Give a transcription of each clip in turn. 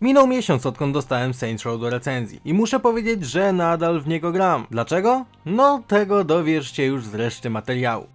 Minął miesiąc odkąd dostałem Saints Row do recenzji i muszę powiedzieć, że nadal w niego gram. Dlaczego? No tego dowiesz się już z reszty materiału.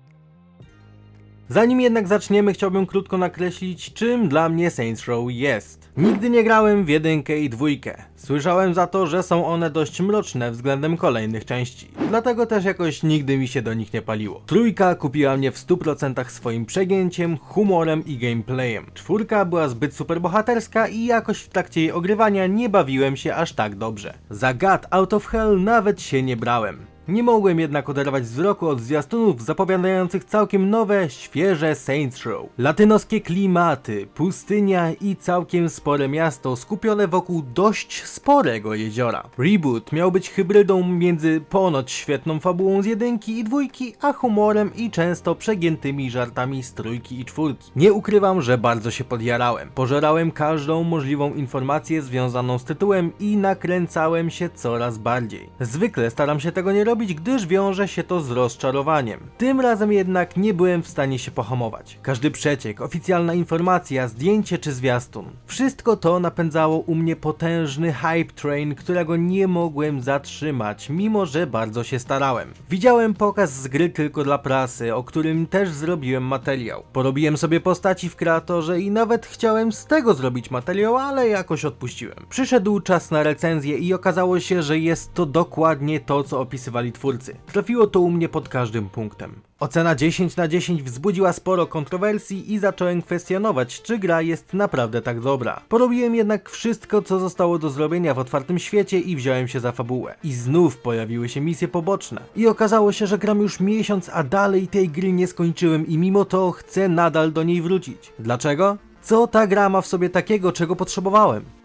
Zanim jednak zaczniemy, chciałbym krótko nakreślić, czym dla mnie Saints Row jest. Nigdy nie grałem w jedynkę i dwójkę. Słyszałem za to, że są one dość mroczne względem kolejnych części. Dlatego też jakoś nigdy mi się do nich nie paliło. Trójka kupiła mnie w 100% swoim przegięciem, humorem i gameplayem. Czwórka była zbyt superbohaterska i jakoś w trakcie jej ogrywania nie bawiłem się aż tak dobrze. Za God Out of Hell nawet się nie brałem. Nie mogłem jednak oderwać wzroku od zwiastunów zapowiadających całkiem nowe, świeże Saints Row. Latynoskie klimaty, pustynia i całkiem spore miasto skupione wokół dość sporego jeziora. Reboot miał być hybrydą między ponoć świetną fabułą z jedynki i dwójki, a humorem i często przegiętymi żartami z trójki i czwórki. Nie ukrywam, że bardzo się podjarałem. Pożerałem każdą możliwą informację związaną z tytułem i nakręcałem się coraz bardziej. Zwykle staram się tego nie robić, gdyż wiąże się to z rozczarowaniem. Tym razem jednak nie byłem w stanie się pohamować. Każdy przeciek, oficjalna informacja, zdjęcie czy zwiastun. Wszystko to napędzało u mnie potężny hype train, którego nie mogłem zatrzymać, mimo że bardzo się starałem. Widziałem pokaz z gry tylko dla prasy, o którym też zrobiłem materiał. Porobiłem sobie postaci w kreatorze i nawet chciałem z tego zrobić materiał, ale jakoś odpuściłem. Przyszedł czas na recenzję i okazało się, że jest to dokładnie to, co opisywali twórcy. Trafiło to u mnie pod każdym punktem. Ocena 10 na 10 wzbudziła sporo kontrowersji i zacząłem kwestionować, czy gra jest naprawdę tak dobra. Porobiłem jednak wszystko, co zostało do zrobienia w otwartym świecie i wziąłem się za fabułę. I znów pojawiły się misje poboczne. I okazało się, że gram już miesiąc, a dalej tej gry nie skończyłem i mimo to chcę nadal do niej wrócić. Dlaczego? Co ta gra ma w sobie takiego, czego potrzebowałem?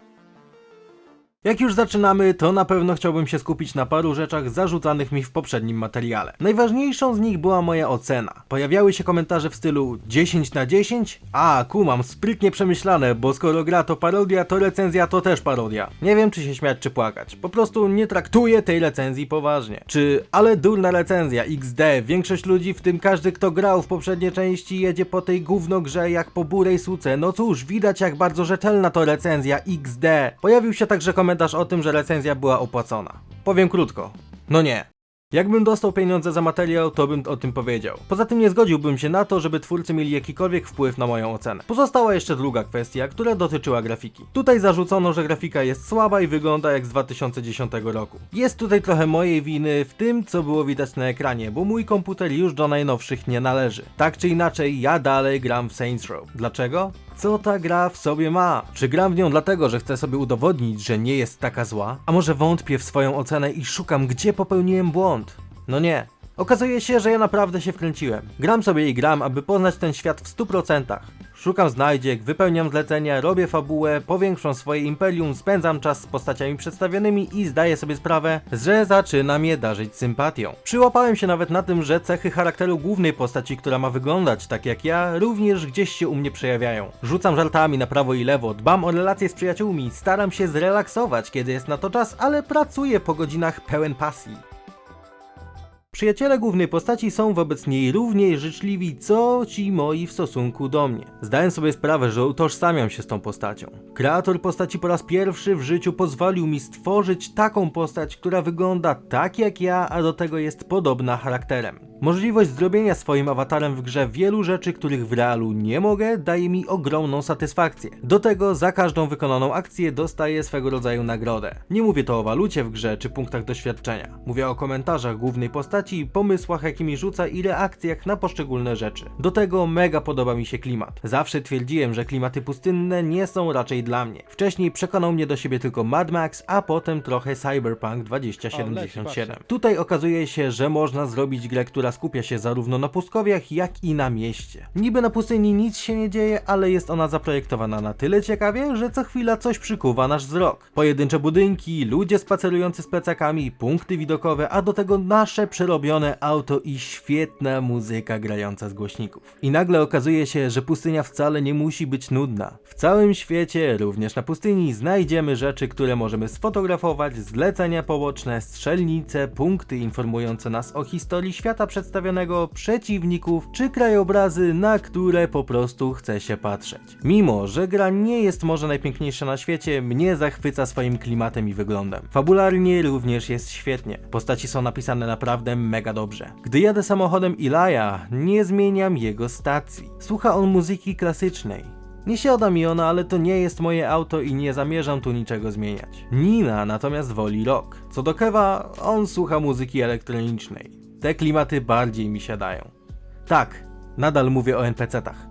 Jak już zaczynamy, to na pewno chciałbym się skupić na paru rzeczach zarzucanych mi w poprzednim materiale. Najważniejszą z nich była moja ocena. Pojawiały się komentarze w stylu 10 na 10? A, kumam, sprytnie przemyślane, bo skoro gra to parodia, to recenzja to też parodia. Nie wiem czy się śmiać czy płakać. Po prostu nie traktuję tej recenzji poważnie. Czy, ale durna recenzja, XD, większość ludzi, w tym każdy kto grał w poprzedniej części jedzie po tej gówno grze jak po burej suce. No cóż, widać jak bardzo rzetelna to recenzja, XD. Pojawił się także komentarz o tym, że recenzja była opłacona. Powiem krótko. No nie. Jakbym dostał pieniądze za materiał, to bym o tym powiedział. Poza tym nie zgodziłbym się na to, żeby twórcy mieli jakikolwiek wpływ na moją ocenę. Pozostała jeszcze druga kwestia, która dotyczyła grafiki. Tutaj zarzucono, że grafika jest słaba i wygląda jak z 2010 roku. Jest tutaj trochę mojej winy w tym, co było widać na ekranie, bo mój komputer już do najnowszych nie należy. Tak czy inaczej, ja dalej gram w Saints Row. Dlaczego? Co ta gra w sobie ma? Czy gram w nią dlatego, że chcę sobie udowodnić, że nie jest taka zła? A może wątpię w swoją ocenę i szukam, gdzie popełniłem błąd? No nie. Okazuje się, że ja naprawdę się wkręciłem. Gram sobie i gram, aby poznać ten świat w 100%. Szukam znajdziek, wypełniam zlecenia, robię fabułę, powiększam swoje imperium, spędzam czas z postaciami przedstawionymi i zdaję sobie sprawę, że zaczyna mnie darzyć sympatią. Przyłapałem się nawet na tym, że cechy charakteru głównej postaci, która ma wyglądać tak jak ja, również gdzieś się u mnie przejawiają. Rzucam żartami na prawo i lewo, dbam o relacje z przyjaciółmi, staram się zrelaksować, kiedy jest na to czas, ale pracuję po godzinach pełen pasji. Przyjaciele głównej postaci są wobec niej równie życzliwi, co ci moi w stosunku do mnie. Zdałem sobie sprawę, że utożsamiam się z tą postacią. Kreator postaci po raz pierwszy w życiu pozwolił mi stworzyć taką postać, która wygląda tak jak ja, a do tego jest podobna charakterem. Możliwość zrobienia swoim awatarem w grze wielu rzeczy, których w realu nie mogę, daje mi ogromną satysfakcję. Do tego za każdą wykonaną akcję dostaję swego rodzaju nagrodę. Nie mówię to o walucie w grze czy punktach doświadczenia. Mówię o komentarzach głównej postaci, pomysłach jakimi rzuca i reakcjach na poszczególne rzeczy. Do tego mega podoba mi się klimat. Zawsze twierdziłem, że klimaty pustynne nie są raczej dla mnie. Wcześniej przekonał mnie do siebie tylko Mad Max, a potem trochę Cyberpunk 2077. Tutaj okazuje się, że można zrobić grę, która skupia się zarówno na pustkowiach, jak i na mieście. Niby na pustyni nic się nie dzieje, ale jest ona zaprojektowana na tyle ciekawie, że co chwila coś przykuwa nasz wzrok. Pojedyncze budynki, ludzie spacerujący z plecakami, punkty widokowe, a do tego nasze przerobione auto i świetna muzyka grająca z głośników. I nagle okazuje się, że pustynia wcale nie musi być nudna. W całym świecie, również na pustyni, znajdziemy rzeczy, które możemy sfotografować, zlecenia poboczne, strzelnice, punkty informujące nas o historii świata przedstawionego, przeciwników czy krajobrazy, na które po prostu chce się patrzeć. Mimo, że gra nie jest może najpiękniejsza na świecie, mnie zachwyca swoim klimatem i wyglądem. Fabularnie również jest świetnie. Postaci są napisane naprawdę mega dobrze. Gdy jadę samochodem Ilaja, nie zmieniam jego stacji. Słucha on muzyki klasycznej. Nie siada mi ona, ale to nie jest moje auto i nie zamierzam tu niczego zmieniać. Nina natomiast woli rock. Co do Kewa, on słucha muzyki elektronicznej. Te klimaty bardziej mi siadają. Tak, nadal mówię o NPC-tach.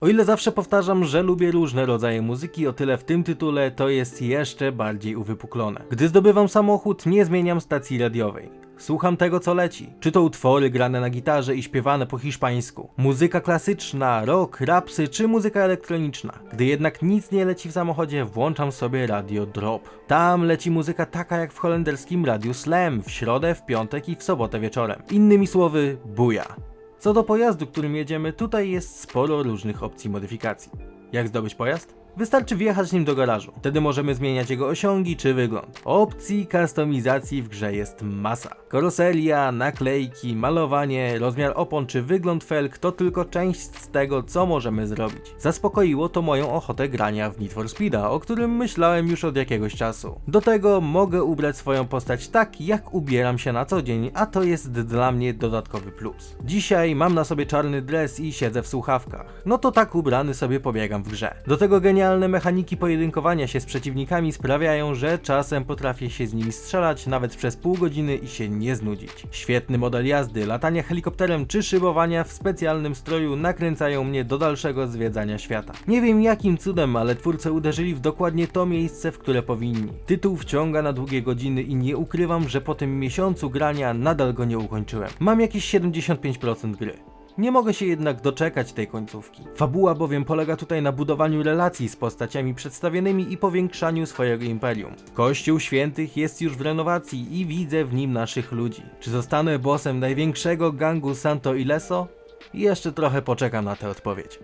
O ile zawsze powtarzam, że lubię różne rodzaje muzyki, o tyle w tym tytule to jest jeszcze bardziej uwypuklone. Gdy zdobywam samochód, nie zmieniam stacji radiowej. Słucham tego, co leci. Czy to utwory grane na gitarze i śpiewane po hiszpańsku, muzyka klasyczna, rock, rapsy czy muzyka elektroniczna. Gdy jednak nic nie leci w samochodzie, włączam sobie radio drop. Tam leci muzyka taka jak w holenderskim radiu Slam w środę, w piątek i w sobotę wieczorem. Innymi słowy, buja. Co do pojazdu, którym jedziemy, tutaj jest sporo różnych opcji modyfikacji. Jak zdobyć pojazd? Wystarczy wjechać nim do garażu. Wtedy możemy zmieniać jego osiągi czy wygląd. Opcji customizacji w grze jest masa. Karoseria, naklejki, malowanie, rozmiar opon czy wygląd felg to tylko część z tego, co możemy zrobić. Zaspokoiło to moją ochotę grania w Need for Speeda, o którym myślałem już od jakiegoś czasu. Do tego mogę ubrać swoją postać tak, jak ubieram się na co dzień, a to jest dla mnie dodatkowy plus. Dzisiaj mam na sobie czarny dres i siedzę w słuchawkach. No to tak ubrany sobie pobiegam w grze. Do tego genialne mechaniki pojedynkowania się z przeciwnikami sprawiają, że czasem potrafię się z nimi strzelać nawet przez pół godziny i się nie znudzić. Świetny model jazdy, latania helikopterem czy szybowania w specjalnym stroju nakręcają mnie do dalszego zwiedzania świata. Nie wiem jakim cudem, ale twórcy uderzyli w dokładnie to miejsce, w które powinni. Tytuł wciąga na długie godziny i nie ukrywam, że po tym miesiącu grania nadal go nie ukończyłem. Mam jakieś 75% gry. Nie mogę się jednak doczekać tej końcówki. Fabuła bowiem polega tutaj na budowaniu relacji z postaciami przedstawionymi i powiększaniu swojego imperium. Kościół Świętych jest już w renowacji i widzę w nim naszych ludzi. Czy zostanę bossem największego gangu Santo Ileso? Jeszcze trochę poczekam na tę odpowiedź.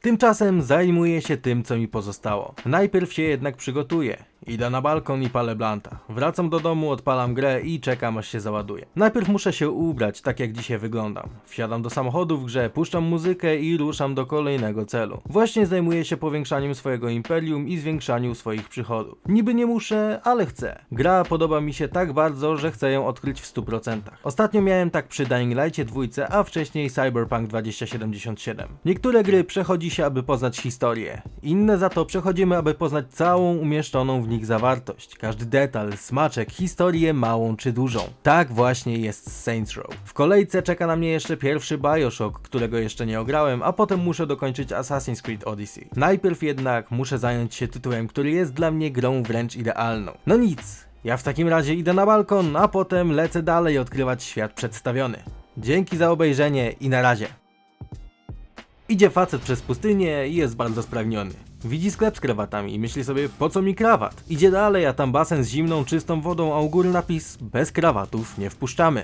Tymczasem zajmuję się tym, co mi pozostało. Najpierw się jednak przygotuję. Idę na balkon i palę blanta. Wracam do domu, odpalam grę i czekam aż się załaduje. Najpierw muszę się ubrać, tak jak dzisiaj wyglądam. Wsiadam do samochodu w grze, puszczam muzykę i ruszam do kolejnego celu. Właśnie zajmuję się powiększaniem swojego imperium i zwiększaniu swoich przychodów. Niby nie muszę, ale chcę. Gra podoba mi się tak bardzo, że chcę ją odkryć w 100%. Ostatnio miałem tak przy Dying Lightie 2, a wcześniej Cyberpunk 2077. Niektóre gry przechodzi się, aby poznać historię. Inne za to przechodzimy, aby poznać całą umieszczoną w nich zawartość. Każdy detal, smaczek, historię małą czy dużą. Tak właśnie jest Saints Row. W kolejce czeka na mnie jeszcze pierwszy Bioshock, którego jeszcze nie ograłem, a potem muszę dokończyć Assassin's Creed Odyssey. Najpierw jednak muszę zająć się tytułem, który jest dla mnie grą wręcz idealną. No nic, ja w takim razie idę na balkon, a potem lecę dalej odkrywać świat przedstawiony. Dzięki za obejrzenie i na razie. Idzie facet przez pustynię i jest bardzo spragniony. Widzi sklep z krawatami i myśli sobie, po co mi krawat? Idzie dalej, a tam basen z zimną, czystą wodą, a u góry napis, bez krawatów nie wpuszczamy.